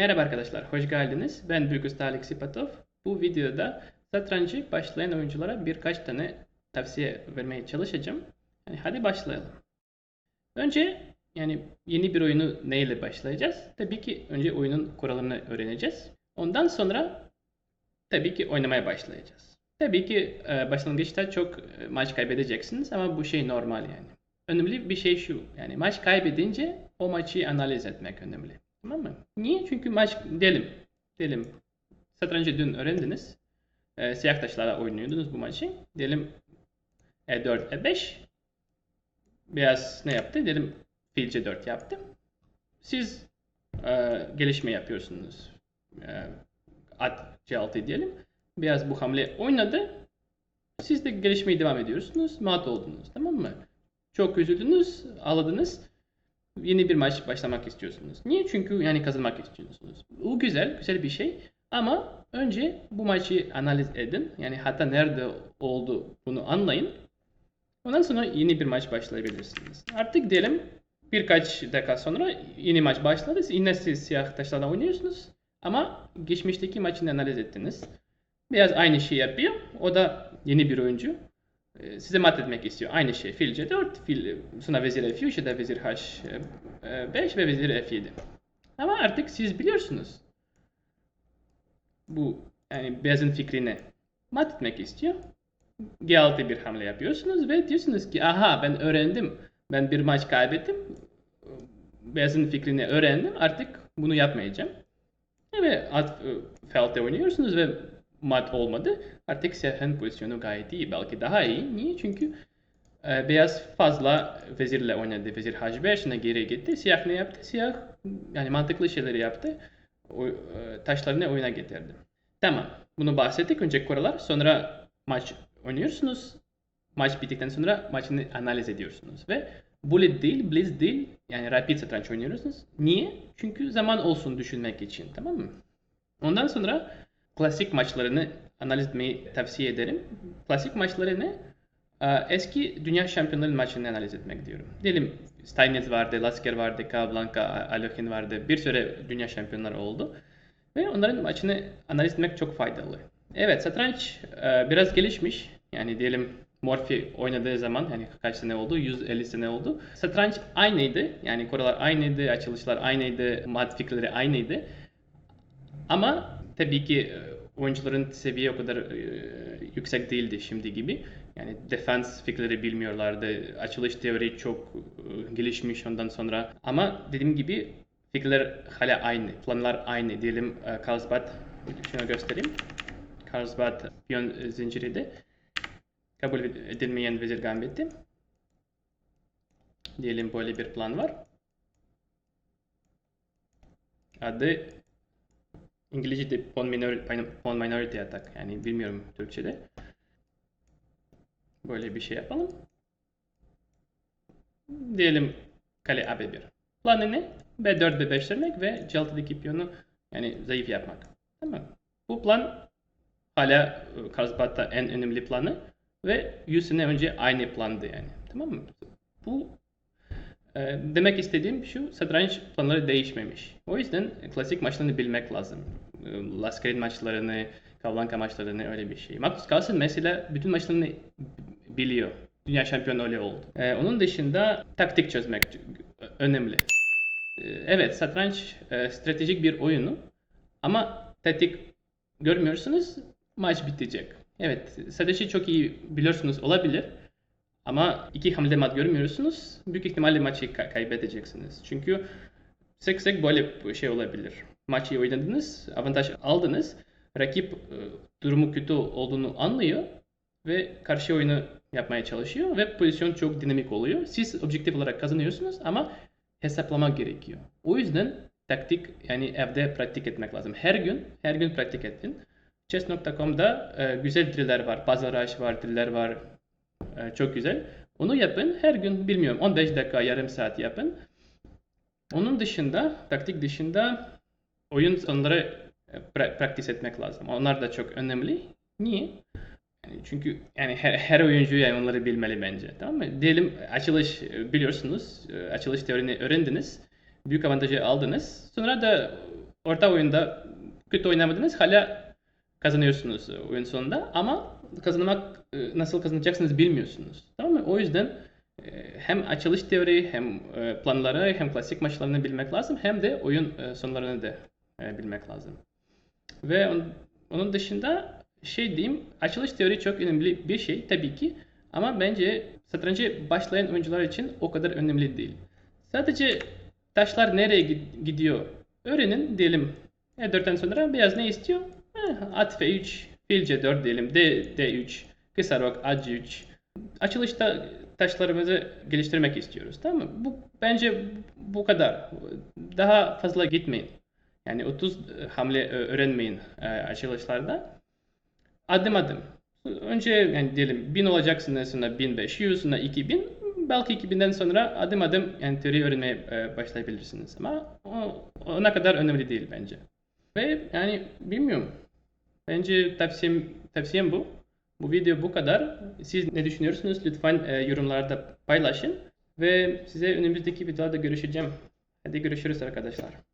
Merhaba arkadaşlar, hoş geldiniz. Ben Usta Alex Sipatov. Bu videoda satrancı başlayan oyunculara birkaç tane tavsiye vermeye çalışacağım. Yani hadi başlayalım. Önce yani yeni bir oyunu neyle başlayacağız? Tabii ki önce oyunun kuralını öğreneceğiz. Ondan sonra tabii ki oynamaya başlayacağız. Tabii ki e, başlangıçta çok e, maç kaybedeceksiniz ama bu şey normal yani. Önemli bir şey şu. Yani maç kaybedince o maçı analiz etmek önemli. Tamam mı? Niye? Çünkü maç diyelim. Diyelim satrancı dün öğrendiniz. E, siyah taşlarla oynuyordunuz bu maçı. Diyelim E4, E5. Beyaz ne yaptı? Diyelim fil C4 yaptı. Siz e, gelişme yapıyorsunuz. E, at C6 diyelim. Beyaz bu hamle oynadı. Siz de gelişmeye devam ediyorsunuz. Mat oldunuz. Tamam mı? Çok üzüldünüz, ağladınız. Yeni bir maç başlamak istiyorsunuz. Niye? Çünkü yani kazanmak istiyorsunuz. Bu güzel, güzel bir şey. Ama önce bu maçı analiz edin. Yani hatta nerede oldu bunu anlayın. Ondan sonra yeni bir maç başlayabilirsiniz. Artık diyelim birkaç dakika sonra yeni maç başladı. Yine siz siyah taşlarla oynuyorsunuz. Ama geçmişteki maçını analiz ettiniz. Beyaz aynı şeyi yapıyor. O da yeni bir oyuncu. Ee, Size mat etmek istiyor. Aynı şey. Fil C4, fil sonra vezir F3 ya da vezir H5 ve vezir F7. Ama artık siz biliyorsunuz. Bu yani beyazın fikrini mat etmek istiyor. G6 bir hamle yapıyorsunuz ve diyorsunuz ki aha ben öğrendim. Ben bir maç kaybettim. Beyazın fikrini öğrendim. Artık bunu yapmayacağım. Ve at felte oynuyorsunuz ve mat olmadı. Artık siyahın pozisyonu gayet iyi. Belki daha iyi. Niye? Çünkü e, beyaz fazla vezirle oynadı. Vezir H5'ine geri gitti. Siyah ne yaptı? Siyah yani mantıklı şeyleri yaptı. O, e, taşlarını oyuna getirdi. Tamam. Bunu bahsettik. Önce kurallar. Sonra maç oynuyorsunuz. Maç bittikten sonra maçını analiz ediyorsunuz. Ve bullet değil, blitz değil yani rapid satranç oynuyorsunuz. Niye? Çünkü zaman olsun düşünmek için. Tamam mı? Ondan sonra klasik maçlarını analiz etmeyi tavsiye ederim. Klasik maçları ne? Eski dünya şampiyonlarının maçını analiz etmek diyorum. Diyelim Steinitz vardı, Lasker vardı, Capablanca, Alokin vardı. Bir süre dünya şampiyonları oldu. Ve onların maçını analiz etmek çok faydalı. Evet satranç e, biraz gelişmiş. Yani diyelim Morphy oynadığı zaman yani kaç sene oldu? 150 sene oldu. Satranç aynıydı. Yani kurallar aynıydı, açılışlar aynıydı, mat fikirleri aynıydı. Ama tabii ki e, oyuncuların seviye o kadar e, yüksek değildi şimdi gibi. Yani defans fikirleri bilmiyorlardı. Açılış teori çok e, gelişmiş ondan sonra. Ama dediğim gibi fikirler hala aynı. Planlar aynı. Diyelim Carlsbad şunu göstereyim. Carlsbad piyon zinciriydi. Kabul edilmeyen vezir gambiti. Diyelim böyle bir plan var. Adı İngilizce'de pawn minority, pawn minority attack. Yani bilmiyorum Türkçe'de. Böyle bir şey yapalım. Diyelim kale AB1. Planı ne? B4 B5 demek ve C6'daki piyonu yani zayıf yapmak. Tamam. Bu plan hala Karlsbad'da en önemli planı ve 100 sene önce aynı plandı yani. Tamam mı? Bu demek istediğim şu satranç planları değişmemiş. O yüzden klasik maçlarını bilmek lazım. E, Lasker'in maçlarını, Kavlanka maçlarını öyle bir şey. Magnus Carlsen mesela bütün maçlarını biliyor. Dünya şampiyonu öyle oldu. E, onun dışında taktik çözmek önemli. Evet satranç e, stratejik bir oyunu ama taktik görmüyorsunuz maç bitecek. Evet strateji çok iyi biliyorsunuz olabilir. Ama iki hamle mat görmüyorsunuz. Büyük ihtimalle maçı ka- kaybedeceksiniz. Çünkü sık sık böyle bir şey olabilir. Maçı oynadınız, avantaj aldınız. Rakip e, durumu kötü olduğunu anlıyor ve karşı oyunu yapmaya çalışıyor ve pozisyon çok dinamik oluyor. Siz objektif olarak kazanıyorsunuz ama hesaplamak gerekiyor. O yüzden taktik yani evde pratik etmek lazım. Her gün, her gün pratik edin. Chess.com'da e, güzel driller var. Puzzle Rush var, driller var. E, çok güzel. Onu yapın. Her gün bilmiyorum 15 dakika, yarım saat yapın. Onun dışında, taktik dışında oyun sonları pra- praktis etmek lazım. Onlar da çok önemli. Niye? Çünkü yani her, her oyuncu yani onları bilmeli bence. Tamam mı? Diyelim açılış biliyorsunuz. Açılış teorini öğrendiniz. Büyük avantajı aldınız. Sonra da orta oyunda kötü oynamadınız hala kazanıyorsunuz oyun sonunda ama kazanmak e, nasıl kazanacaksınız bilmiyorsunuz. Tamam mı? O yüzden e, hem açılış teori hem e, planları hem klasik maçlarını bilmek lazım hem de oyun sonlarını da bilmek lazım. Ve on- onun dışında şey diyeyim açılış teori çok önemli bir şey tabii ki ama bence satrancı başlayan oyuncular için o kadar önemli değil. Sadece taşlar nereye gid- gidiyor öğrenin diyelim. E4'ten sonra beyaz ne istiyor? Eh, at F3, fil C4 diyelim, D, D3, kısa rok, AC3. Açılışta taşlarımızı geliştirmek istiyoruz. Tamam mı? Bu bence bu kadar. Daha fazla gitmeyin. Yani 30 hamle e, öğrenmeyin e, açılışlarda. Adım adım. Önce yani diyelim 1000 olacaksınız sonra 1500 sonra 2000 belki 2000'den sonra adım adım yani teori öğrenmeye başlayabilirsiniz ama ona kadar önemli değil bence. Ve yani bilmiyorum. Bence tavsiyem, tavsiyem bu. Bu video bu kadar. Siz ne düşünüyorsunuz? Lütfen e, yorumlarda paylaşın. Ve size önümüzdeki videoda görüşeceğim. Hadi görüşürüz arkadaşlar.